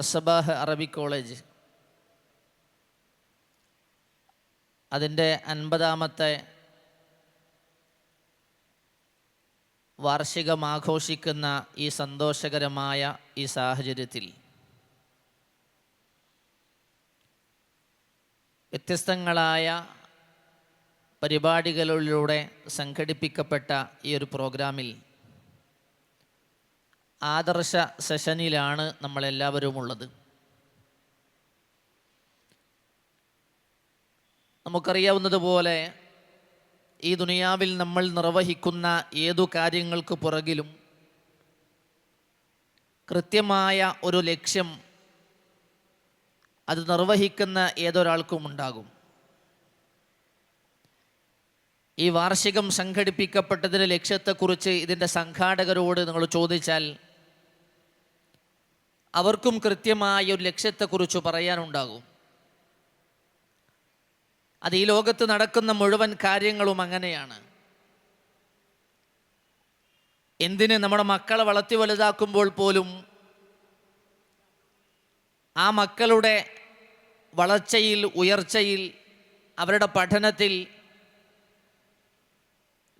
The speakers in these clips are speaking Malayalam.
അസബാഹ് അറബി കോളേജ്. അതിന്റെ അൻപതാമത്തെ വാർഷികം ആഘോഷിക്കുന്ന ഈ സന്തോഷകരമായ ഈ സാഹചര്യത്തിൽ വ്യത്യസ്തങ്ങളായ പരിപാടികളിലൂടെ സംഘടിപ്പിക്കപ്പെട്ട ഈ ഒരു പ്രോഗ്രാമിൽ ആദർശ സെഷനിലാണ് നമ്മളെല്ലാവരും ഉള്ളത് നമുക്കറിയാവുന്നതുപോലെ ഈ ദുനിയാവിൽ നമ്മൾ നിർവഹിക്കുന്ന ഏതു കാര്യങ്ങൾക്ക് പുറകിലും കൃത്യമായ ഒരു ലക്ഷ്യം അത് നിർവഹിക്കുന്ന ഏതൊരാൾക്കും ഉണ്ടാകും. ഈ വാർഷികം സംഘടിപ്പിക്കപ്പെട്ടതിന്റെ ലക്ഷ്യത്തെക്കുറിച്ച് ഇതിന്റെ സംഘാടകരോട് നിങ്ങൾ ചോദിച്ചാൽ അവർക്കും കൃത്യമായ ഒരു ലക്ഷ്യത്തെക്കുറിച്ച് പറയാനുണ്ടാകും. അത് ഈ ലോകത്ത് നടക്കുന്ന മുഴുവൻ കാര്യങ്ങളും അങ്ങനെയാണ്. എന്തിന് നമ്മുടെ മക്കളെ വളർത്തി വലുതാക്കുമ്പോൾ പോലും ആ മക്കളുടെ വളർച്ചയിൽ ഉയർച്ചയിൽ അവരുടെ പഠനത്തിൽ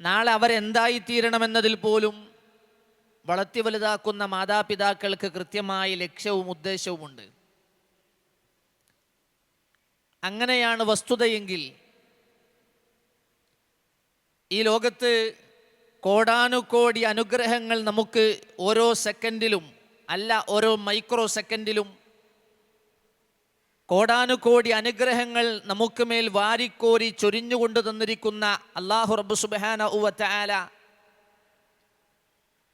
നാളെ അവരെന്തായിത്തീരണമെന്നതിൽ പോലും വളർത്തി വലുതാക്കുന്ന മാതാപിതാക്കൾക്ക് കൃത്യമായ ലക്ഷ്യവും ഉദ്ദേശവുമുണ്ട്. അങ്ങനെയാണ് വസ്തുതയെങ്കിൽ ഈ ലോകത്ത് കോടാനുകോടി അനുഗ്രഹങ്ങൾ നമുക്ക് ഓരോ സെക്കൻഡിലും അല്ല ഓരോ മൈക്രോ സെക്കൻഡിലും കോടാനുകോടി അനുഗ്രഹങ്ങൾ നമുക്ക് മേൽ വാരിക്കോരി ചൊരിഞ്ഞുകൊണ്ട് തന്നിരിക്കുന്ന അള്ളാഹു റബ്ബു സുബാന ഉവല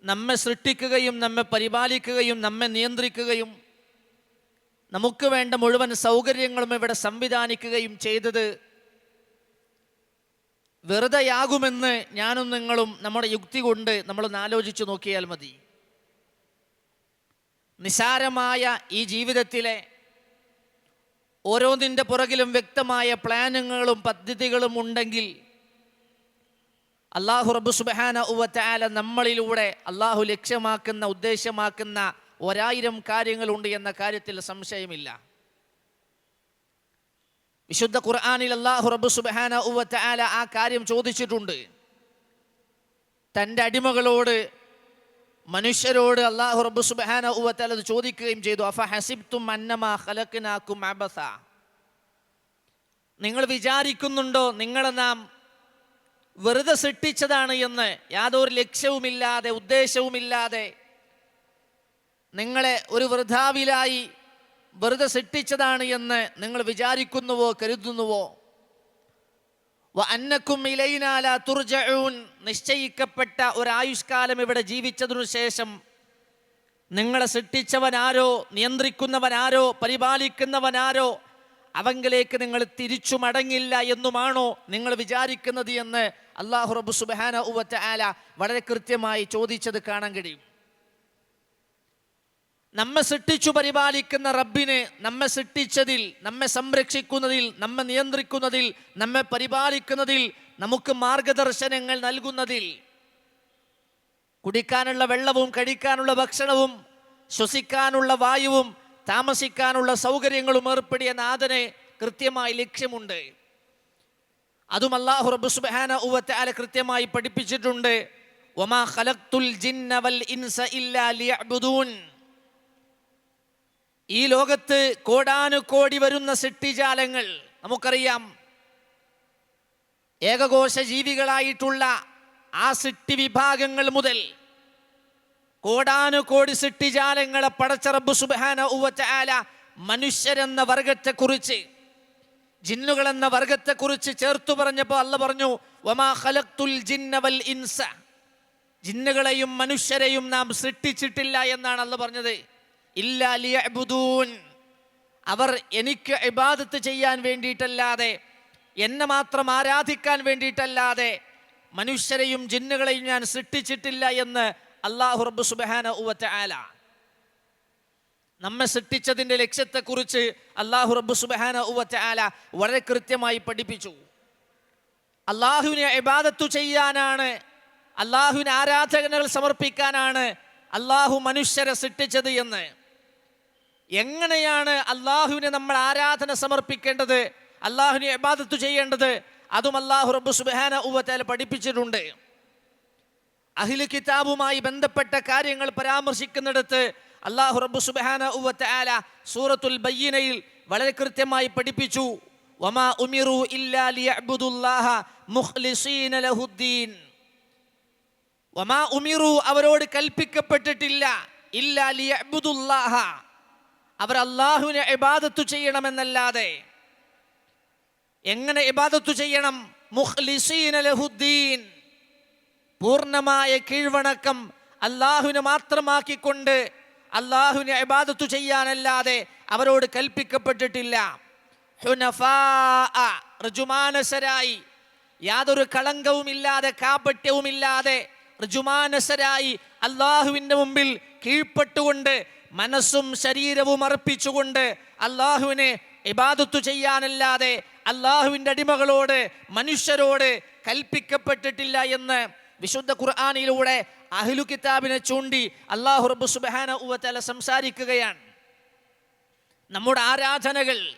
നമ്മെ സൃഷ്ടിക്കുകയും നമ്മെ പരിപാലിക്കുകയും നമ്മെ നിയന്ത്രിക്കുകയും നമുക്ക് വേണ്ട മുഴുവൻ സൗകര്യങ്ങളും ഇവിടെ സംവിധാനിക്കുകയും ചെയ്തത് വെറുതെയാകുമെന്ന് ഞാനും നിങ്ങളും നമ്മുടെ യുക്തി കൊണ്ട് നമ്മളൊന്ന് ആലോചിച്ചു നോക്കിയാൽ മതി. നിസാരമായ ഈ ജീവിതത്തിലെ ഓരോന്നിന്റെ പുറകിലും വ്യക്തമായ പ്ലാനുകളും പദ്ധതികളും ഉണ്ടെങ്കിൽ അള്ളാഹു റബ്ബു സുബാന ഉവറ്റാല നമ്മളിലൂടെ അള്ളാഹു ലക്ഷ്യമാക്കുന്ന ഉദ്ദേശമാക്കുന്ന ഒരായിരം കാര്യങ്ങളുണ്ട് എന്ന കാര്യത്തിൽ സംശയമില്ല. വിശുദ്ധ ഖുർആാനിൽ അള്ളാഹു റബ്ബു സുബാന ഉവറ്റാല ആ കാര്യം ചോദിച്ചിട്ടുണ്ട്. തന്റെ അടിമകളോട് മനുഷ്യരോട് അള്ളാഹു റബ്ബു സുബാന ഉവത്താൽ അത് ചോദിക്കുകയും ചെയ്തു. അഫ ഹസിബ്തും അന്നമാ നിങ്ങൾ വിചാരിക്കുന്നുണ്ടോ നിങ്ങളെ നാം വെറുതെ സൃഷ്ടിച്ചതാണ് എന്ന് യാതൊരു ലക്ഷ്യവുമില്ലാതെ ഉദ്ദേശവുമില്ലാതെ നിങ്ങളെ ഒരു വൃഥാവിലായി വെറുതെ സൃഷ്ടിച്ചതാണ് എന്ന് നിങ്ങൾ വിചാരിക്കുന്നുവോ കരുതുന്നുവോ? അന്നക്കും ഇലൈനാല തുർജഊൻ നിശ്ചയിക്കപ്പെട്ട ഒരായുഷ്കാലം ഇവിടെ ജീവിച്ചതിനു ശേഷം നിങ്ങളെ സൃഷ്ടിച്ചവനാരോ നിയന്ത്രിക്കുന്നവനാരോ പരിപാലിക്കുന്നവനാരോ അവങ്കിലേക്ക് നിങ്ങൾ തിരിച്ചു മടങ്ങില്ല എന്നുമാണോ നിങ്ങൾ വിചാരിക്കുന്നത് എന്ന് അള്ളാഹു റബ്ബു സുബാന ഉവറ്റ ആല വളരെ കൃത്യമായി ചോദിച്ചത് കാണാൻ കഴിയും. നമ്മെ സൃഷ്ടിച്ചു പരിപാലിക്കുന്ന റബ്ബിനെ നമ്മെ സൃഷ്ടിച്ചതിൽ നമ്മെ സംരക്ഷിക്കുന്നതിൽ നമ്മെ നിയന്ത്രിക്കുന്നതിൽ നമ്മെ പരിപാലിക്കുന്നതിൽ നമുക്ക് മാർഗദർശനങ്ങൾ നൽകുന്നതിൽ കുടിക്കാനുള്ള വെള്ളവും കഴിക്കാനുള്ള ഭക്ഷണവും ശ്വസിക്കാനുള്ള വായുവും താമസിക്കാനുള്ള സൗകര്യങ്ങളും ഏർപ്പെടിയ നാഥനെ കൃത്യമായി ലക്ഷ്യമുണ്ട്. അതും അള്ളാഹു റബ്ബു സുബ്ഹാന ഉവത്തആല കൃത്യമായി പഠിപ്പിച്ചിട്ടുണ്ട്. വമാ ഖലഖ്തുൽ ജിന്ന വൽ ഇൻസ ഇല്ലാ ഈ ലോകത്ത് കോടാനുകോടി വരുന്ന സിട്ടിജാലങ്ങൾ നമുക്കറിയാം. ഏകകോശ ജീവികളായിട്ടുള്ള ആ സിട്ടി വിഭാഗങ്ങൾ മുതൽ കോടാനുകോടി സിട്ടിജാലങ്ങളെ പടച്ച റബ്ബു സുബാന ആല മനുഷ്യരെന്ന വർഗത്തെക്കുറിച്ച് ജിന്നുകൾ എന്ന വർഗത്തെക്കുറിച്ച് ചേർത്തു പറഞ്ഞപ്പോൾ അല്ല പറഞ്ഞു വമാ ഖലഖ്തുൽ ജിന്ന വൽ ഇൻസ. ജിന്നുകളെയും മനുഷ്യരെയും നാം സൃഷ്ടിച്ചിട്ടില്ല എന്നാണ് അല്ല പറഞ്ഞത്. ഇല്ലാ ലിയഅ്ബുദൂൻ. അവർ എനിക്ക് ഇബാദത്ത് ചെയ്യാൻ വേണ്ടിയിട്ടല്ലാതെ എന്നെ മാത്രം ആരാധിക്കാൻ വേണ്ടിയിട്ടല്ലാതെ മനുഷ്യരെയും ജിന്നുകളെയും ഞാൻ സൃഷ്ടിച്ചിട്ടില്ല എന്ന് അള്ളാഹു റബ്ബു സുബാന ഉവറ്റ നമ്മെ സൃഷ്ടിച്ചതിന്റെ ലക്ഷ്യത്തെക്കുറിച്ച് അള്ളാഹു റബ്ബു സുബാന ഉവറ്റ ആല വളരെ കൃത്യമായി പഠിപ്പിച്ചു. അള്ളാഹുവിനെ ഇബാദത്തു ചെയ്യാനാണ് അള്ളാഹുവിന് ആരാധനകൾ സമർപ്പിക്കാനാണ് അള്ളാഹു മനുഷ്യരെ സൃഷ്ടിച്ചത് എന്ന്. എങ്ങനെയാണ് അള്ളാഹുവിനെ നമ്മൾ ആരാധന സമർപ്പിക്കേണ്ടത് അള്ളാഹുവിനെ ഇബാദത്ത് ചെയ്യേണ്ടത് അതും അള്ളാഹു റബ്ബു സുബാന ഉവറ്റാല പഠിപ്പിച്ചിട്ടുണ്ട്. അഹിൽ കിതാബുമായി ബന്ധപ്പെട്ട കാര്യങ്ങൾ പരാമർശിക്കുന്നിടത്ത് അള്ളാഹു റബ്ബു സുബാന ഉവത്താല സൂറത്തുൽ ബയ്യനയിൽ വളരെ കൃത്യമായി പഠിപ്പിച്ചു. വമാ ഉമിറു ഇല്ലാ ലിയഅ്ബുദുല്ലാഹ മുഖ്ലിസീന ലഹുദ്ദീൻ. വമാ ഉമിറു അവരോട് കൽപ്പിക്കപ്പെട്ടിട്ടില്ല. ഇല്ലാ ലിയഅ്ബുദുല്ലാഹ. അവർ അള്ളാഹുവിനെ ഇബാദത്തു ചെയ്യണമെന്നല്ലാതെ. എങ്ങനെ ഇബാദത്തു ചെയ്യണം? മുഖ്ലിസീന ലഹുദ്ദീൻ. പൂർണമായ കീഴ്വണക്കം അള്ളാഹുവിനെ മാത്രമാക്കിക്കൊണ്ട് അള്ളാഹുവിനെ അബാദത്തു ചെയ്യാനല്ലാതെ അവരോട് കൽപ്പിക്കപ്പെട്ടിട്ടില്ല. ഋജുമാനസരായി. യാതൊരു കളങ്കവുമില്ലാതെ കാപട്യവുമില്ലാതെ ഋജുമാനസരായി അള്ളാഹുവിന്റെ മുമ്പിൽ കീഴ്പ്പെട്ടുകൊണ്ട് മനസ്സും ശരീരവും അർപ്പിച്ചുകൊണ്ട് അള്ളാഹുവിനെ ഇബാദത്തു ചെയ്യാനല്ലാതെ അള്ളാഹുവിന്റെ അടിമകളോട് മനുഷ്യരോട് കൽപ്പിക്കപ്പെട്ടിട്ടില്ല എന്ന് വിശുദ്ധ ഖുർആാനിലൂടെ അഹ്ലു കിതാബിനെ ചൂണ്ടി അള്ളാഹു റബ്ബു സുബാന ഉവത്തല സംസാരിക്കുകയാണ്. നമ്മുടെ ആരാധനകൾ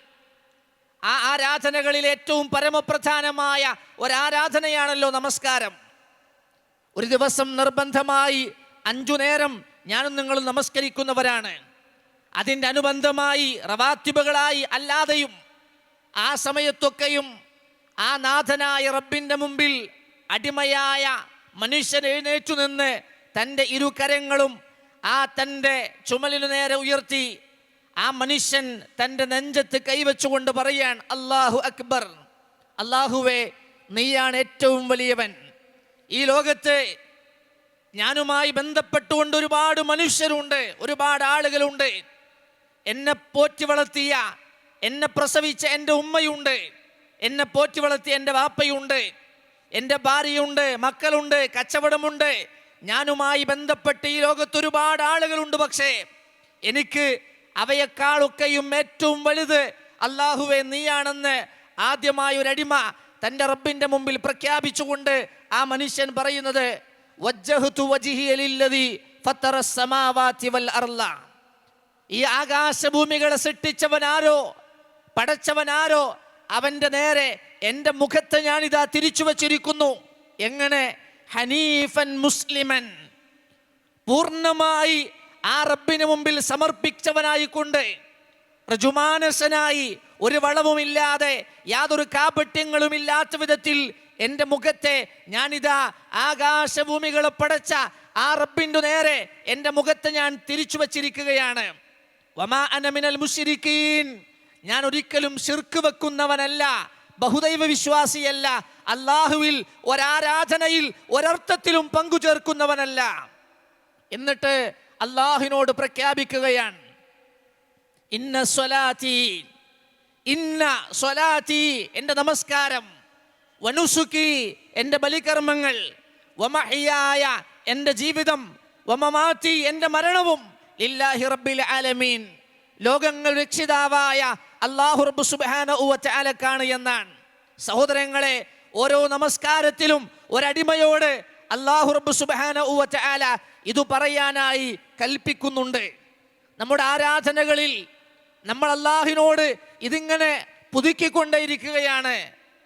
ആ ആരാധനകളിൽ ഏറ്റവും പരമപ്രധാനമായ ഒരാരാധനയാണല്ലോ നമസ്കാരം. ഒരു ദിവസം നിർബന്ധമായി അഞ്ചു നേരം ഞാനും നിങ്ങളും നമസ്കരിക്കുന്നവരാണ്. അതിന്റെ അനുബന്ധമായി റവാത്തിബുകളായി അല്ലാതെയും ആ സമയത്തൊക്കെയും ആ നാഥനായ റബ്ബിന്റെ മുമ്പിൽ അടിമയായ മനുഷ്യൻ എഴുന്നേറ്റു നിന്ന് തന്റെ ഇരുകരങ്ങളും ആ തന്റെ ചുമലിനു നേരെ ഉയർത്തി ആ മനുഷ്യൻ തന്റെ നെഞ്ചത്ത് കൈവച്ചുകൊണ്ട് പറയാൻ അള്ളാഹു അക്ബർ അള്ളാഹുവേ നീയാണ് ഏറ്റവും വലിയവൻ. ഈ ലോകത്ത് ഞാനുമായി ബന്ധപ്പെട്ടുകൊണ്ട് ഒരുപാട് മനുഷ്യരുണ്ട് ഒരുപാട് ആളുകളുണ്ട്. എന്നെ പോറ്റി വളർത്തിയ എന്നെ പ്രസവിച്ച എന്റെ ഉമ്മയുണ്ട് എന്നെ പോറ്റി വളർത്തിയ എന്റെ വാപ്പയുണ്ട്. എന്റെ ഭാര്യയുണ്ട് മക്കളുണ്ട് കച്ചവടമുണ്ട്. ഞാനുമായി ബന്ധപ്പെട്ട് ഈ ലോകത്ത് ഒരുപാട് ആളുകളുണ്ട് പക്ഷേ എനിക്ക് അവയെക്കാളൊക്കെയും ഏറ്റവും വലുത് അള്ളാഹുവെ നീയാണെന്ന് ആദ്യമായ ഒരു അടിമ തന്റെ റബ്ബിന്റെ മുമ്പിൽ പ്രഖ്യാപിച്ചുകൊണ്ട് ആ മനുഷ്യൻ പറയുന്നത് ഈ ആകാശഭൂമികളെ സൃഷ്ടിച്ചവനാരോ പടച്ചവനാരോ അവന്റെ നേരെ എന്റെ മുഖത്ത് ഞാനിതാ തിരിച്ചു വച്ചിരിക്കുന്നു. എങ്ങനെ? ഹനീഫൻ മുസ്ലിമൻ. പൂർണമായി ആ റബ്ബിന് മുമ്പിൽ സമർപ്പിച്ചവനായിക്കൊണ്ട് പ്രജുമാനസനായി ഒരു വളവുമില്ലാതെ യാതൊരു കാപട്യങ്ങളും ഇല്ലാത്ത വിധത്തിൽ എന്റെ മുഖത്തെ ഞാനിതാ ആകാശഭൂമികളെ പടച്ച ആ റബ്ബിന്റെ നേരെ എന്റെ മുഖത്തെ ഞാൻ തിരിച്ചു വച്ചിരിക്കുകയാണ്. വമാ അനമിനൽ മുഷിരിക്കീൻ ഞാൻ ഒരിക്കലും ശിർക്ക് വെക്കുന്നവനല്ല. ബഹുദൈവ വിശ്വാസിയല്ല. അള്ളാഹുവിൽ ഒരാരാധനയിൽ ഒരർത്ഥത്തിലും പങ്കുചേർക്കുന്നവനല്ല. എന്നിട്ട് അള്ളാഹുവിനോട് പ്രഖ്യാപിക്കുകയാണ്. ഇന്ന സ്വലാത്തി ഇന്ന സ്വലാത്തി എന്റെ നമസ്കാരം. വനുസുക്കി എന്റെ ബലികർമ്മങ്ങൾ. വമഹിയായ എന്റെ ജീവിതം. വമമാത്തി എന്റെ മരണവും. ഇല്ലാഹി റബ്ബിൽ ആലമീൻ. ലോകങ്ങൾ രക്ഷിതാവായ അള്ളാഹു റബ്ബു സുബ്ഹാന ഉവറ്റാലക്കാണ് എന്നാണ്. സഹോദരങ്ങളെ ഓരോ നമസ്കാരത്തിലും ഒരടിമയോട് അള്ളാഹു റബ്ബു സുബ്ഹാന ഉവറ്റാല ഇത് പറയാനായി കൽപ്പിക്കുന്നുണ്ട്. നമ്മുടെ ആരാധനകളിൽ നമ്മൾ അള്ളാഹിനോട് ഇതിങ്ങനെ പുതുക്കിക്കൊണ്ടേയിരിക്കുകയാണ്.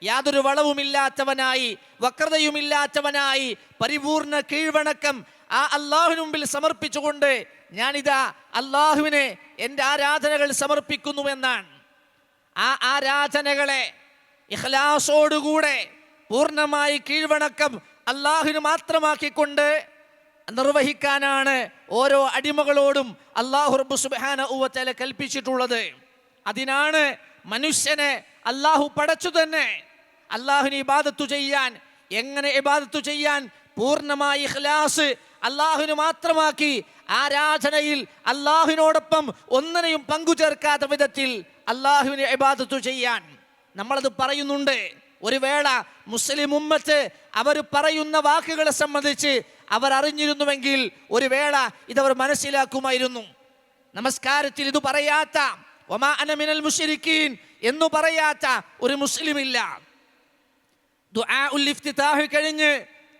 യാതൊരു വളവുമില്ലാത്തവനായി വക്രതയുമില്ലാത്തവനായി പരിപൂർണ കീഴ്വണക്കം ആ അള്ളാഹുവിന് മുമ്പിൽ സമർപ്പിച്ചുകൊണ്ട് ഞാനിതാ അള്ളാഹുവിനെ എന്റെ ആരാധനകൾ സമർപ്പിക്കുന്നുവെന്നാണ് ആ ആരാധനകളെ ഇഖ്ലാസോടുകൂടെ പൂർണമായി കീഴ്വണക്കം അള്ളാഹുവിന് മാത്രമാക്കിക്കൊണ്ട് നിർവഹിക്കാനാണ് ഓരോ അടിമകളോടും അള്ളാഹു റബ്ബു സുബാന ഊവത്തല കൽപ്പിച്ചിട്ടുള്ളത്. അതിനാണ് മനുഷ്യനെ അള്ളാഹു പടച്ചു തന്നെ അള്ളാഹുവിന് ഇബാദത്തു ചെയ്യാൻ എങ്ങനെ ഇബാദത്തു ചെയ്യാൻ പൂർണമായി ഇഖ്ലാസ് അള്ളാഹുവിന് മാത്രമാക്കി ആരാധനയിൽ അള്ളാഹുവിനോടൊപ്പം ഒന്നിനെയും പങ്കുചേർക്കാത്ത വിധത്തിൽ അള്ളാഹുവിനെ ഇബാദത്തു ചെയ്യാൻ നമ്മളത് പറയുന്നുണ്ട്. ഒരു വേള മുസ്ലിം ഉമ്മത്ത് അവർ പറയുന്ന വാക്കുകളെ സംബന്ധിച്ച് അവർ അറിഞ്ഞിരുന്നുവെങ്കിൽ ഒരു വേള ഇതവർ മനസ്സിലാക്കുമായിരുന്നു. നമസ്കാരത്തിൽ ഇത് പറയാത്ത ഒമാ അനമിനൽ മുഷരിക്കീൻ എന്ന് പറയാത്ത ഒരു മുസ്ലിം ഇല്ല ഉൽ ഇഫ്തിതാഹ് കഴിഞ്ഞ്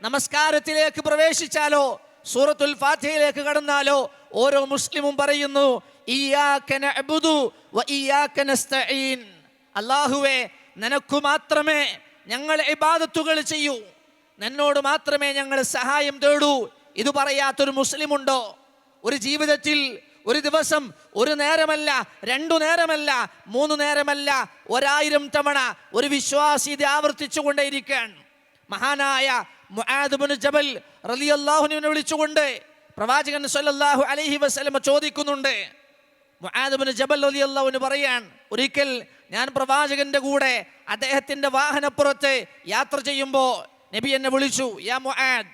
നമസ്കാരത്തിലേക്ക് പ്രവേശിച്ചാലോ സൂറത്തുൽ ഫാത്തിഹയിലേക്ക് കടന്നാലോ ഓരോ മുസ്ലിമും പറയുന്നു ഇയ്യാക നഅ്ബുദു വ ഇയ്യാക നസ്തഈൻ. അല്ലാഹുവേ നിനക്കു മാത്രമേ ഞങ്ങൾ ഇബാദത്തുകൾ ചെയ്യൂ. നിന്നോട് മാത്രമേ ഞങ്ങൾ സഹായം തേടൂ. ഇത് പറയാത്തൊരു മുസ്ലിമുണ്ടോ? ഒരു ജീവിതത്തിൽ ഒരു ദിവസം ഒരു നേരമല്ല രണ്ടു നേരമല്ല മൂന്ന് നേരമല്ല ഒരായിരം തവണ ഒരു വിശ്വാസി ഇത് ആവർത്തിച്ചുകൊണ്ടേയിരിക്കുകയാണ്. മഹാനായ മുആദ് ജബൽ റളിയല്ലാഹുവിനെ വിളിച്ചുകൊണ്ട് പ്രവാചകൻ സല്ലല്ലാഹു അലൈഹി വസല്ലമ ചോദിക്കുന്നുണ്ട്. മുആദ് ജബൽ അൻഹു പറയാൻ ഒരിക്കൽ ഞാൻ പ്രവാചകന്റെ കൂടെ അദ്ദേഹത്തിന്റെ വാഹനപ്പുറത്ത് യാത്ര ചെയ്യുമ്പോൾ നബി എന്നെ വിളിച്ചു യാ മുആദ്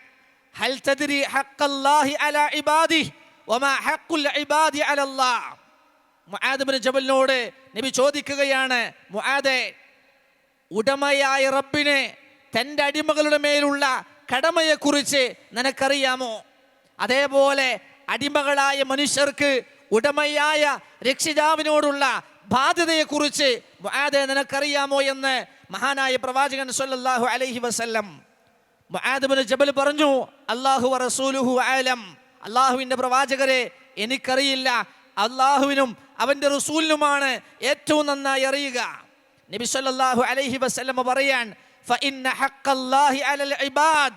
ഹൽ തദ്രി ഹഖ്ഖല്ലാഹി അലാ ഇബാദി വമാ ഹഖ്ഖുൽ ഇബാദി അലല്ലാഹ് മുആദ് ഇബ്നു ജബലിനോട് നബി ചോദിക്കുകയാണ് മുആദേ ഉടമയായ റബ്ബിനെ തന്റെ അടിമകളുടെ മേലുള്ള കടമയെക്കുറിച്ച് നിനക്കറിയാമോ? അതേപോലെ അടിമകളായ മനുഷ്യർക്ക് ഉടമയായ രക്ഷിതാവിനോടുള്ള ബാധ്യതയെക്കുറിച്ച് മുആദെ നിനക്കറിയാമോ എന്ന് മഹാനായ പ്രവാചകൻ സല്ലല്ലാഹു അലൈഹി വസല്ലം മുആദ് ബിൻ ജബൽ പറഞ്ഞു അല്ലാഹു റസൂലുഹു ആലം അള്ളാഹുവിന്റെ പ്രവാചകരെ എനിക്കറിയില്ല. അള്ളാഹുവിനും അവന്റെ റസൂലിനുമാണ് ഏറ്റവും നന്നായി അറിയുക. നബി സല്ലല്ലാഹു അലൈഹി വസല്ലം പറയാൻ فإن حق الله على العباد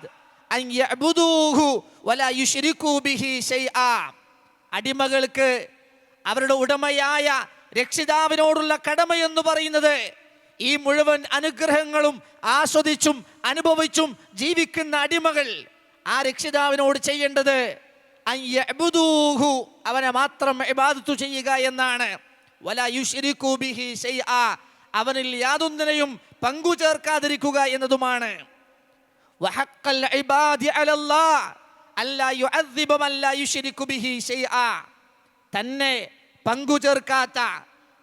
أن يعبدوه ولا يشركوا به شيئا അടിമകൾക്ക് അവരുടെ ഉടമയായ രക്ഷിതാവിനോടുള്ള കടമ എന്ന് പറയുന്നത് ഈ മുഴുവൻ അനുഗ്രഹങ്ങളും ആസ്വദിച്ചും അനുഭവിച്ചും ജീവിക്കുന്ന അടിമകൾ ആ രക്ഷിതാവിനോട് ചെയ്യേണ്ടത് അൻ യഅ്ബുദൂഹു, അവനെ മാത്രം ഇബാദത്തു ചെയ്യുക എന്നാണ് വലാ യുശ്രിക്കൂ ബിഹി ശൈആ, അവനിൽ യാതൊന്നിനെയും പങ്കു ചേർക്കാതിരിക്കുക എന്നതുമാണ്. തന്നെ പങ്കു ചേർക്കാത്ത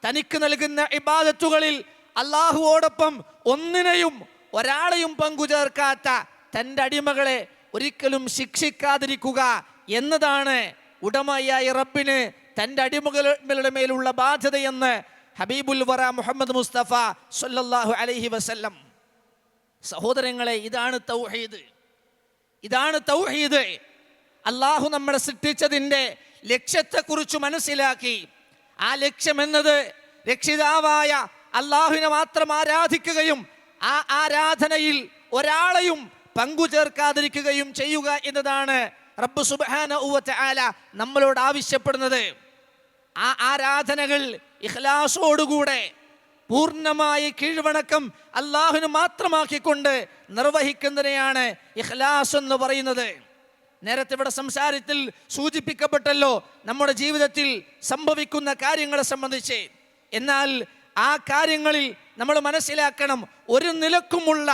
തനിക്ക് നൽകുന്ന ഇബാദത്തുകളിൽ അള്ളാഹുവോടൊപ്പം ഒന്നിനെയും ഒരാളെയും പങ്കു ചേർക്കാത്ത തന്റെ അടിമകളെ ഒരിക്കലും ശിക്ഷിക്കാതിരിക്കുക എന്നതാണ് ഉടമയായ റബ്ബിന് തന്റെ അടിമകളുടെ മേലുള്ള ബാധ്യതയെന്ന് ഹബീബുൽ വറ മുഹമ്മദ് മുസ്തഫ സല്ലല്ലാഹു അലൈഹി വസല്ലം. സഹോദരങ്ങളെ ഇതാണ് തൗഹീദ്. ഇതാണ് തൗഹീദ്. അള്ളാഹു നമ്മളെ സൃഷ്ടിച്ചതിന്റെ ലക്ഷ്യത്തെക്കുറിച്ച് മനസ്സിലാക്കി. ആ ലക്ഷ്യമെന്നത് രക്ഷിതാവായ അള്ളാഹുവിനെ മാത്രം ആരാധിക്കുകയും ആ ആരാധനയിൽ ഒരാളെയും പങ്കു ചേർക്കാതിരിക്കുകയും ചെയ്യുക എന്നതാണ് റബ്ബ് ഉവറ്റ ആല നമ്മളോട് ആവശ്യപ്പെടുന്നത്. ആ ആരാധനകൾ ഇഖ്ലാസോടുകൂടെ പൂർണമായി കീഴ്വണക്കം അള്ളാഹുവിന് മാത്രമാക്കിക്കൊണ്ട് നിർവഹിക്കുന്നതിനെയാണ് ഇഖ്ലാസ് എന്ന് പറയുന്നത്. നേരത്തെ ഇവിടെ സംസാരത്തിൽ സൂചിപ്പിക്കപ്പെട്ടല്ലോ നമ്മുടെ ജീവിതത്തിൽ സംഭവിക്കുന്ന കാര്യങ്ങളെ സംബന്ധിച്ച്. എന്നാൽ ആ കാര്യങ്ങളിൽ നമ്മൾ മനസ്സിലാക്കണം ഒരു നിലക്കുമുള്ള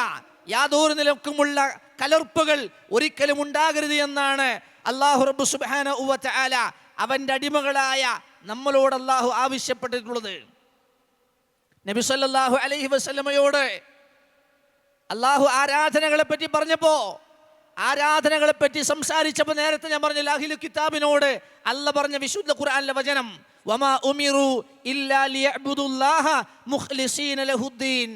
യാതൊരു നിലക്കുമുള്ള കലർപ്പുകൾ ഒരിക്കലും ഉണ്ടാകരുത് എന്നാണ് അള്ളാഹു റബ്ബു സുബാന ഉവ ചാല അവന്റെ അടിമകളായ നമ്മളോട് അള്ളാഹു ആവശ്യപ്പെട്ടിട്ടുള്ളത്. നബി സല്ലാഹു അലൈഹി വസ്ലമയോട് അള്ളാഹു ആരാധനകളെ പറ്റി പറഞ്ഞപ്പോ ആരാധനകളെ പറ്റി സംസാരിച്ചപ്പോൾ നേരത്തെ ഞാൻ പറഞ്ഞ ലാഹിലു കിതാബിനോട് അല്ല പറഞ്ഞ വിശുദ്ധ ഖുർആനിലെ വചനം വമാ ഉമിറു ലഹുദ്ദീൻ.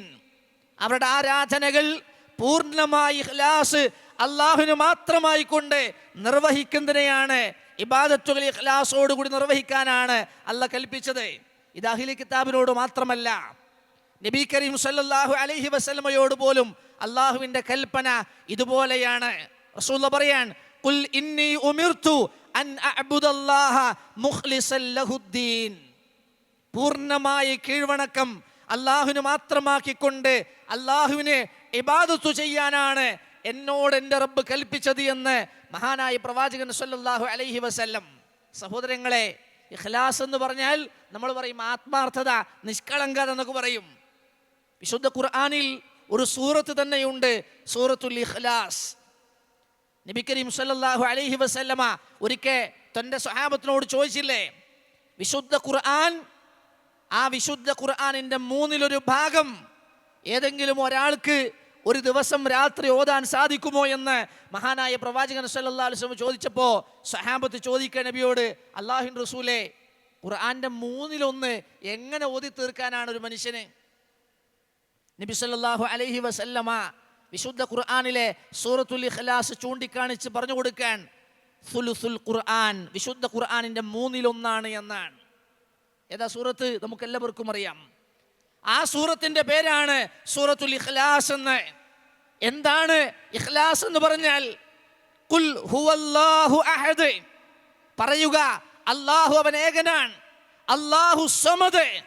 അവരുടെ ആരാധനകൾ പൂർണമായി ഇഖ്ലാസ് അള്ളാഹുവിന് മാത്രമായി കൊണ്ട് നിർവഹിക്കുന്നതിനെയാണ് ഇബാദത്തുകൾ ഇഖ്ലാസോടുകൂടി നിർവഹിക്കാനാണ് അല്ല കൽപ്പിച്ചത്. ഇത് അഹിലി കിതാബിനോട് മാത്രമല്ല നബി കരീം സല്ലല്ലാഹു അലൈഹി വസല്ലമയോട് പോലും അള്ളാഹുവിന്റെ കൽപ്പന ഇതുപോലെയാണ്. റസൂല പറയാൻ ഖുൽ ഇന്നി ഉമിർതു അൻ അഅബുദല്ലാഹ മുഖ്ലിസല്ലഹുദ്ദീൻ പൂർണമായ കീഴ്വണക്കം അള്ളാഹുവിന് മാത്രമാക്കിക്കൊണ്ട് അള്ളാഹുവിനെ ഇബാദത്തു ചെയ്യാനാണ് എന്നോട് എന്റെ റബ്ബ് കൽപ്പിച്ചത് എന്ന് മഹാനായ പ്രവാചകൻ സല്ലാഹു അലൈഹി വസല്ലം. സഹോദരങ്ങളെ ഇഖ്ലാസ് എന്ന് പറഞ്ഞാൽ നമ്മൾ പറയും ആത്മാർത്ഥത നിഷ്കളങ്കത എന്നൊക്കെ പറയും. വിശുദ്ധ ഖുർആാനിൽ ഒരു സൂറത്ത് തന്നെയുണ്ട് സൂറത്തുൽ ഇഖ്ലാസ്. നബി കരീം സല്ലാഹു അലൈഹി വസല്ലമ ഒരിക്കൽ തന്റെ സ്വഹാബത്തിനോട് ചോദിച്ചില്ലേ വിശുദ്ധ ഖുർആൻ ആ വിശുദ്ധ ഖുർആാനിന്റെ മൂന്നിലൊരു ഭാഗം ഏതെങ്കിലും ഒരാൾക്ക് ഒരു ദിവസം രാത്രി ഓതാൻ സാധിക്കുമോ എന്ന് മഹാനായ പ്രവാചകൻ സല്ലാ അലൈഹി വസല്ലം ചോദിച്ചപ്പോൾ സഹാബത്ത് ചോദിക്കുക നബിയോട് അള്ളാഹിൻ റസൂലെ ഖുർആാന്റെ മൂന്നിലൊന്ന് എങ്ങനെ ഓതി തീർക്കാനാണ് ഒരു മനുഷ്യന്? നബി സല്ലാഹു അലഹി വസല്ലമ വിശുദ്ധ ഖുർആാനിലെ സൂറത്തുൽ ഇഖ്ലാസ് ചൂണ്ടിക്കാണിച്ച് പറഞ്ഞു കൊടുക്കാൻ സുലുസുൽ ഖുർആൻ വിശുദ്ധ ഖുർആാനിന്റെ മൂന്നിലൊന്നാണ് എന്നാണ്. ഏതാ സൂറത്ത്? നമുക്കെല്ലാവർക്കും അറിയാം. ആ സൂറത്തിന്റെ പേരാണ് സൂറത്തുൽ ഇഖ്ലാസ് എന്ന്. എന്താണ് ഇഖ്ലാസ് എന്ന് പറഞ്ഞാൽ? കുൽ ഹുവല്ലാഹു അഹദ്. പറയുക അള്ളാഹു അവൻ ഏകനാണ്. അള്ളാഹു സമദ്.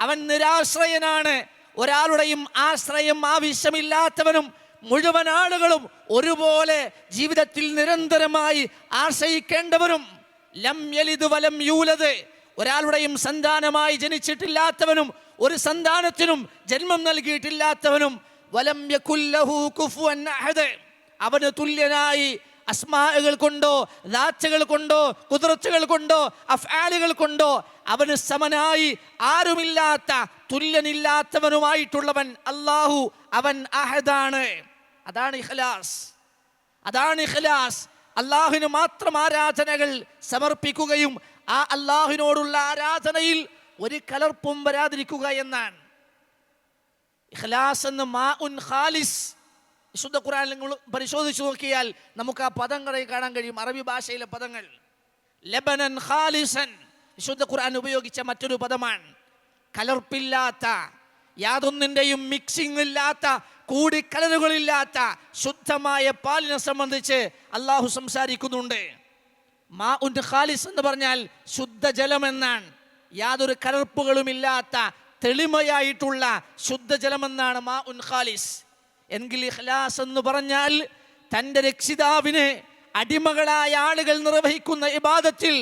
അവൻ നിരാശ്രയനാണ്. ഒരാളുടെയും ആശ്രയം ആവശ്യമില്ലാത്തവനും മുഴുവൻ ആളുകളും ഒരുപോലെ ജീവിതത്തിൽ നിരന്തരമായി ആശ്രയിക്കേണ്ടവരും. ലം യലിത് വലം യൂലത് ഒരാളുടെയും സന്താനമായി ജനിച്ചിട്ടില്ലാത്തവനും ഒരു സന്താനത്തിനും ജന്മം നൽകിയിട്ടില്ലാത്തവനും അവന് തുല്യനായി അസ്മാകൾ കൊണ്ടോ ദാച്ചകൾ കൊണ്ടോ കുതിർച്ചകൾ കൊണ്ടോ അഫ്ആലുകൾ കൊണ്ടോ അവന് സമനായി ആരുമില്ലാത്ത തുല്യനില്ലാത്തവനുമായിട്ടുള്ളവൻ അള്ളാഹു അവൻ അഹദാണ്. അതാണ് ഇഖ്ലാസ്. അതാണ് ഇഖ്ലാസ്. അള്ളാഹുവിന് മാത്രം ആരാധനകൾ സമർപ്പിക്കുകയും ആ അള്ളാഹുവിനോടുള്ള ആരാധനയിൽ ഒരു കലർപ്പും വരാതിരിക്കുക എന്നാണ്. ഇഖ്ലാസ് എന്ന് മാ ഉൻ ഖാലിസ്. വിശുദ്ധ ഖുർആൻ നിങ്ങൾ പരിശോധിച്ചു നോക്കിയാൽ നമുക്ക് ആ പദങ്ങളെ കാണാൻ കഴിയും. അറബി ഭാഷയിലെ പദങ്ങൾ. ലബനൻ ഖാലിസൻ. വിശുദ്ധ ഖുർആൻ ഉപയോഗിച്ച മറ്റൊരു പദമാണ്. കലർപ്പില്ലാത്ത യാതൊന്നിന്റെയും മിക്സിംഗ് ഇല്ലാത്ത കൂടിക്കലറുകളില്ലാത്ത ശുദ്ധമായ പാലിനെ സംബന്ധിച്ച് അള്ളാഹു സംസാരിക്കുന്നുണ്ട്. മാ ഉൻ ഖാലിസ് എന്ന് പറഞ്ഞാൽ ശുദ്ധജലം എന്നാണ്. യാതൊരു കലർപ്പുകളുമില്ലാത്ത തെളിമയായിട്ടുള്ള ശുദ്ധജലമെന്നാണ് മാ ഉൻ ഖാലിസ്. എങ്കിൽ ഇഖ്ലാസ് എന്ന് പറഞ്ഞാൽ തന്റെ രക്ഷിതാവിനെ അടിമകളായ ആളുകൾ നിർവഹിക്കുന്ന ഇബാദത്തിൽ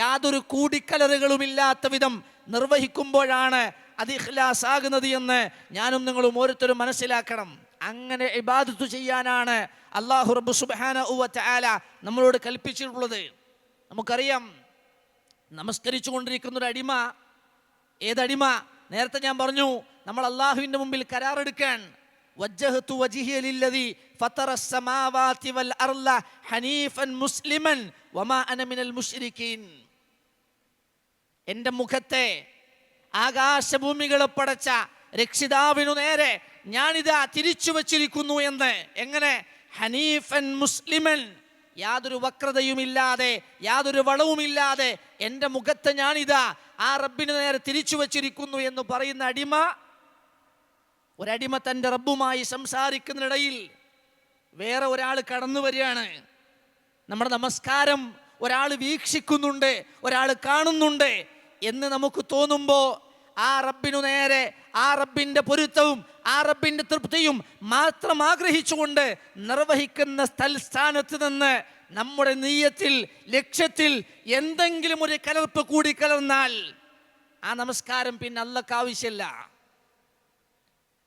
യാതൊരു കൂടിക്കലറുകളുമില്ലാത്ത വിധം നിർവഹിക്കുമ്പോഴാണ് അത് ഇഖ്ലാസ് ആകുന്നത് എന്ന് ഞാനും നിങ്ങളും ഓരോരുത്തരും മനസ്സിലാക്കണം. അങ്ങനെ ഇബാദത്തു ചെയ്യാനാണ് അള്ളാഹു റബ്ബു തആല നമ്മളോട് കൽപ്പിച്ചിട്ടുള്ളത്. നമുക്കറിയാം നമസ്കരിച്ചു കൊണ്ടിരിക്കുന്ന ഒരു അടിമ. ഏതടിമ? നേരത്തെ ഞാൻ പറഞ്ഞു നമ്മൾ അള്ളാഹുവിന്റെ മുമ്പിൽ കരാറെടുക്കാൻ. വജ്ജഹത്തു വജിഹിയ ലില്ലദി ഫതറ സമാവാതി വൽ അർള ഹനീഫൻ മുസ്ലിമൻ വമാ അന മിനൽ മുശ്രിക്കീൻ എന്റെ മുഖത്തെ ആകാശഭൂമികളെ പടച്ച രക്ഷിതാവിനു നേരെ ഞാനിതാ തിരിച്ചു വച്ചിരിക്കുന്നു എന്ന്. എങ്ങനെ? ഹനീഫൻ മുസ്ലിമൻ യാതൊരു വക്രതയുമില്ലാതെ യാതൊരു വളവുമില്ലാതെ എന്റെ മുഖത്തെ ഞാനിതാ ആ റബ്ബിന് നേരെ തിരിച്ചു വച്ചിരിക്കുന്നു എന്ന് പറയുന്ന അടിമ ഒരടിമ തന്റെ റബ്ബുമായി സംസാരിക്കുന്നിടയിൽ വേറെ ഒരാൾ കടന്നു വരികയാണ്. നമ്മുടെ നമസ്കാരം ഒരാൾ വീക്ഷിക്കുന്നുണ്ട് ഒരാൾ കാണുന്നുണ്ട് എന്ന് നമുക്ക് തോന്നുമ്പോൾ ആ റബ്ബിനു നേരെ ആ റബ്ബിന്റെ പൊരുത്തവും ആ റബ്ബിന്റെ തൃപ്തിയും മാത്രം ആഗ്രഹിച്ചുകൊണ്ട് നിർവഹിക്കുന്ന സ്ഥലസ്ഥാനത്ത് നിന്ന് നമ്മുടെ നീയത്തിൽ ലക്ഷ്യത്തിൽ എന്തെങ്കിലും ഒരു കലർപ്പ് കൂടി കലർന്നാൽ ആ നമസ്കാരം പിന്നെ അല്ലക്ക് ആവശ്യമില്ല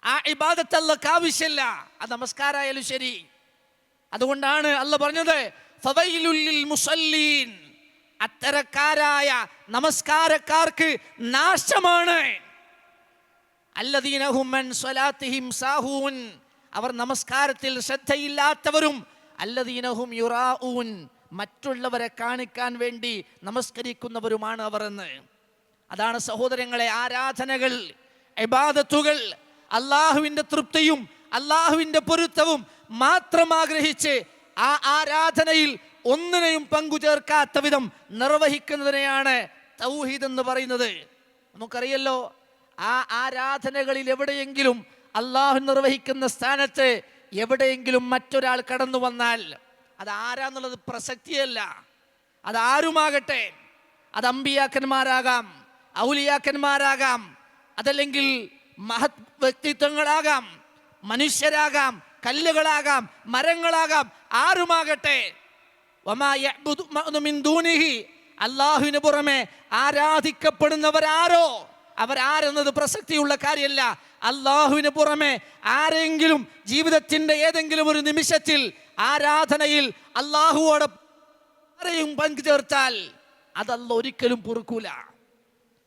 ആ ഇബാദത്ത് അല്ലക്ക് ആവശ്യമില്ല ആ നമസ്കാരമായാലും ശരി. അതുകൊണ്ടാണ് അല്ല പറഞ്ഞത് ഫവൈലുല്ലിൽ മുസല്ലീൻ. അത്തരക്കാരായ നമസ്കാരക്കാർക്ക് നാശമാണ്. സാഹൂൻ. അവർ നമസ്കാരത്തിൽ ശ്രദ്ധയില്ലാത്തവരും അല്ലദീനഹും യുറാഊൻ. മറ്റുള്ളവരെ കാണിക്കാൻ വേണ്ടി നമസ്കരിക്കുന്നവരുമാണ് അവർ എന്ന്. അതാണ് സഹോദരങ്ങളെ ആരാധനകൾ എബാദത്തുകൾ അള്ളാഹുവിന്റെ തൃപ്തിയും അള്ളാഹുവിന്റെ പൊരുത്തവും മാത്രം ആഗ്രഹിച്ച് ആ ആരാധനയിൽ ഒന്നിനെയും പങ്കുചേർക്കാത്ത വിധം നിർവഹിക്കുന്നതിനെയാണ് തൗഹീദ് എന്ന് പറയുന്നത്. നമുക്കറിയല്ലോ ആ ആരാധനകളിൽ എവിടെയെങ്കിലും അള്ളാഹു നിർവഹിക്കുന്ന സ്ഥാനത്ത് എവിടെയെങ്കിലും മറ്റൊരാൾ കടന്നു വന്നാൽ അത് ആരാന്നുള്ളത് പ്രസക്തിയല്ല. അത് ആരുമാകട്ടെ? അത് അമ്പിയാക്കന്മാരാകാം ഔലിയാക്കന്മാരാകാം അതല്ലെങ്കിൽ മഹത് വ്യക്തിത്വങ്ങളാകാം മനുഷ്യരാകാം കല്ലുകളാകാം മരങ്ങളാകാം ആരുമാകട്ടെ? അള്ളാഹുവിന് പുറമെ ആരാധിക്കപ്പെടുന്നവരാരോ? അവരാരെന്നത് പ്രസക്തിയുള്ള കാര്യമല്ല. അള്ളാഹുവിന് പുറമെ ആരെങ്കിലും ജീവിതത്തിന്റെ ഏതെങ്കിലും ഒരു നിമിഷത്തിൽ ആരാധനയിൽ അള്ളാഹുവോട് ആരെയും പങ്കുചേർത്താൽ അതല്ല ഒരിക്കലും പൊറുക്കൂല.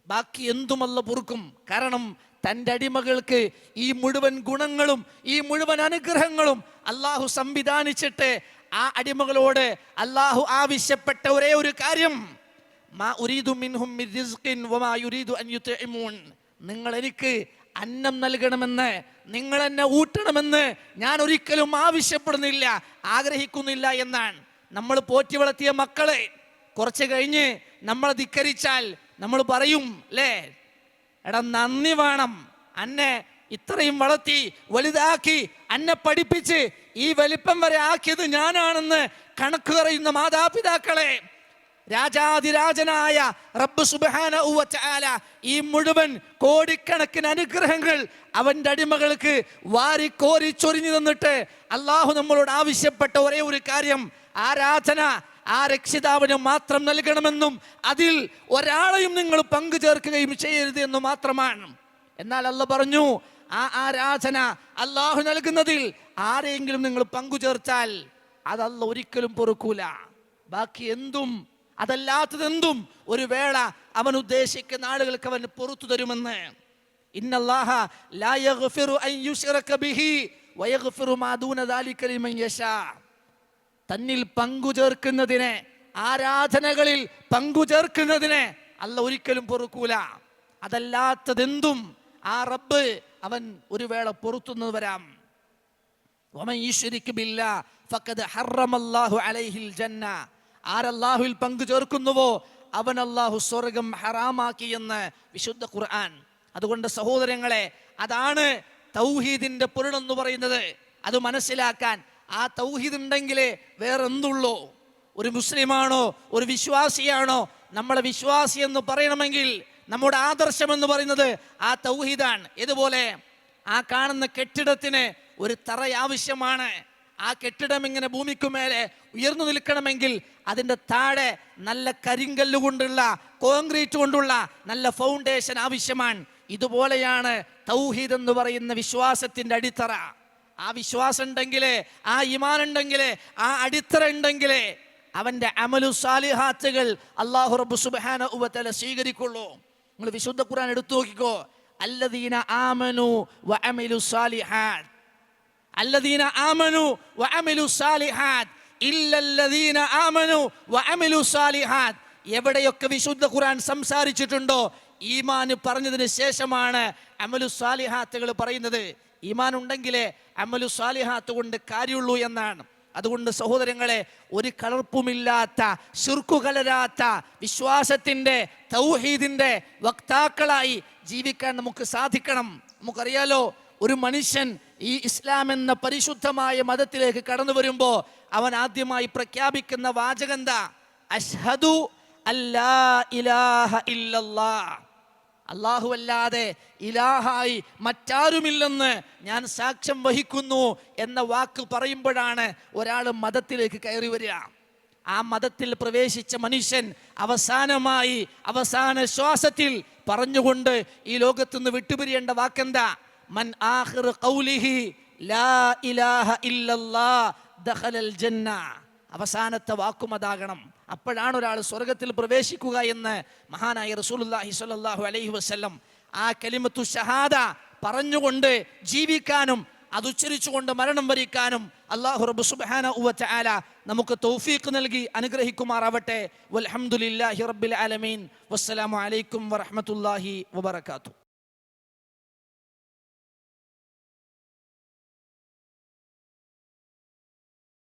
ബാക്കി എന്തുമല്ല പൊറുക്കും. കാരണം തന്റെ അടിമകൾക്ക് ഈ മുഴുവൻ ഗുണങ്ങളും ഈ മുഴുവൻ അനുഗ്രഹങ്ങളും അള്ളാഹു സംവിധാനിച്ചിട്ട് ആ അടിമകളോട് അള്ളാഹു ആവശ്യപ്പെട്ട ഒരേ ഒരു കാര്യം. നിങ്ങൾ എനിക്ക് അന്നം നൽകണമെന്ന് നിങ്ങൾ എന്നെ ഊട്ടണമെന്ന് ഞാൻ ഒരിക്കലും ആവശ്യപ്പെടുന്നില്ല ആഗ്രഹിക്കുന്നില്ല എന്നാണ്. നമ്മൾ പോറ്റി വളർത്തിയ മക്കളെ കുറച്ച് കഴിഞ്ഞ് നമ്മളെ ധിക്കരിച്ചാൽ നമ്മൾ പറയും അല്ലേ എടാ നന്ദി വേണം. അന്നെ ഇത്രയും വളർത്തി വലുതാക്കി അന്നെ പഠിപ്പിച്ച് ഈ വലിപ്പം വരെ ആക്കിയത് ഞാനാണെന്ന് കണക്ക് പറയുന്ന മാതാപിതാക്കളെ രാജാതിരാജനായ റബ്ബ് സുബാന ഈ മുഴുവൻ കോടിക്കണക്കിന് അനുഗ്രഹങ്ങൾ അവന്റെ അടിമകൾക്ക് വാരിക്കോരി ചൊരിഞ്ഞു തന്നിട്ട് അള്ളാഹു നമ്മളോട് ആവശ്യപ്പെട്ട ഒരേ ഒരു കാര്യം ആരാധന ആ രക്ഷിതാവിന് മാത്രം നൽകണമെന്നും അതിൽ ഒരാളെയും നിങ്ങൾ പങ്കു ചേർക്കുകയും ചെയ്യരുത് എന്ന് മാത്രമാണ്. എന്നാൽ അല്ല പറഞ്ഞു ആ ആരാധന അള്ളാഹു നൽകുന്നതിൽ ആരെങ്കിലും നിങ്ങൾ പങ്കു ചേർച്ചാൽ അതല്ല ഒരിക്കലും പൊറുക്കൂല. ബാക്കി എന്തും അതല്ലാത്തതെന്തും ഒരു വേള അവൻ ഉദ്ദേശിക്കുന്ന ആളുകൾക്ക് അവൻ പുറത്തു തരുമെന്ന്. തന്നിൽ പങ്കു ചേർക്കുന്നതിനെ ആരാധനകളിൽ പങ്കു ചേർക്കുന്നതിനെ അല്ല ഒരിക്കലും പൊറുക്കൂല. അതല്ലാത്തതെന്തും ആ റബ്ബ് അവൻ ഒരു വേള പൊറുത്തുന്നു വരാം. യുശ്രിക് ഫഖദ് ഹറമല്ലാഹു അലൈഹിൽ ജന്ന. ആരല്ലാഹുവിൽ പങ്കു ചേർക്കുന്നുവോ? അവൻ അല്ലാഹു സ്വർഗം ഹറാമാക്കിയെന്ന് വിശുദ്ധ ഖുർആൻ. അതുകൊണ്ട് സഹോദരങ്ങളെ അതാണ് തൗഹീദിന്റെ പൊരുളെന്ന് പറയുന്നത്. അത് മനസ്സിലാക്കാൻ ആ തൗഹീദ് ഉണ്ടെങ്കിലേ വേറെ എന്തുള്ളൂ ഒരു മുസ്ലിമാണോ? ഒരു വിശ്വാസിയാണോ? നമ്മളെ വിശ്വാസി എന്ന് പറയണമെങ്കിൽ നമ്മുടെ ആദർശം എന്ന് പറയുന്നത് ആ തൗഹീദാണ്. ഇതുപോലെ ആ കാണുന്ന കെട്ടിടത്തിന് ഒരു തറ ആവശ്യമാണ്. ആ കെട്ടിടം ഇങ്ങനെ ഭൂമിക്കുമേലെ ഉയർന്നു നിൽക്കണമെങ്കിൽ അതിന്റെ താഴെ നല്ല കരിങ്കല്ല് കൊണ്ടുള്ള കോൺക്രീറ്റ് കൊണ്ടുള്ള നല്ല ഫൗണ്ടേഷൻ ആവശ്യമാണ്. ഇതുപോലെയാണ് തൗഹീദ് എന്ന് പറയുന്ന വിശ്വാസത്തിന്റെ അടിത്തറ. ആ വിശ്വാസം ഉണ്ടെങ്കിലേ ആ ഇമാൻ ഉണ്ടെങ്കിലേ ആ അടിത്തറ ഉണ്ടെങ്കിലേ അവന്റെ അമലു സാലിഹാത്തുകൾ അള്ളാഹു റബ്ബു സുബ്ഹാന ഉവതല സ്വീകരിക്കുള്ളൂ. നിങ്ങൾ വിശുദ്ധ ഖുർആൻ എടുത്തു നോക്കിക്കോ. അല്ലദീന ആമനു വഅമിലു സാലിഹാത്. സാലിഹാത്ത് അല്ലദീന ആമനു വ അമിലു സാലിഹാത്ത് ഇല്ലല്ലദീന ആമനു വ അമിലു എവിടെയൊക്കെ വിശുദ്ധ ഖുർആൻ സംസാരിച്ചിട്ടുണ്ടോ? ഈമാൻ പറഞ്ഞതിന് ശേഷമാണ് അമലു സാലിഹാത്തുകൾ പറയുന്നത്. ഈമാൻ ഉണ്ടെങ്കിലേ അമലു സാലിഹാത്ത് കൊണ്ട് കാര്യമുള്ളൂ എന്നാണ്. അതുകൊണ്ട് സഹോദരങ്ങളെ ഒരു കളർപ്പുമില്ലാത്ത ശുർക്കു കലരാത്ത വിശ്വാസത്തിന്റെ തൗഹീദിന്റെ വക്താക്കളായി ജീവിക്കാൻ നമുക്ക് സാധിക്കണം. നമുക്കറിയാലോ ഒരു മനുഷ്യൻ ഈ ഇസ്ലാം എന്ന പരിശുദ്ധമായ മതത്തിലേക്ക് കടന്നു വരുമ്പോൾ അവൻ ആദ്യമായി പ്രഖ്യാപിക്കുന്ന വാചകന്ത അഷ്ഹദു അല്ലാ ഇലാഹ ഇല്ലല്ലാ. അള്ളാഹു അല്ലാതെ ഇലാഹായി മറ്റാരുമില്ലെന്ന് ഞാൻ സാക്ഷ്യം വഹിക്കുന്നു എന്ന വാക്ക് പറയുമ്പോഴാണ് ഒരാൾ മതത്തിലേക്ക് കയറി വരിക. ആ മതത്തിൽ പ്രവേശിച്ച മനുഷ്യൻ അവസാനമായി അവസാന ശ്വാസത്തിൽ പറഞ്ഞുകൊണ്ട് ഈ ലോകത്തുനിന്ന് വിട്ടുപിരിയേണ്ട വാക്കെന്താ? മൻ ആഹിർ ഖൗലിഹി ലാ ഇലാഹ ഇല്ലല്ലാ അവസാനത്തെ വാക്കും അതാകണം. അപ്പോഴാണ് ഒരാൾ സ്വർഗത്തിൽ പ്രവേശിക്കുക എന്ന് മഹാനായ റസൂലുള്ളാഹി സ്വല്ലല്ലാഹു അലൈഹി വസല്ലം ആ കലിമത്തു ഷഹാദ പറഞ്ഞുകൊണ്ട് ജീവിക്കാനും അത് ഉച്ചരിച്ചുകൊണ്ട് മരണം വരിക്കാനും അള്ളാഹു റബ്ബു സുബ്ഹാന ഉവറ്റ നമുക്ക് തൗഫീഖ് നൽകി അനുഗ്രഹിക്കുമാറാവട്ടെ. വൽഹംദുലില്ലാഹി റബ്ബിൽ ആലമീൻ. വസ്സലാമു അലൈക്കും വറഹ്മത്തുള്ളാഹി വബറകാതുഹു.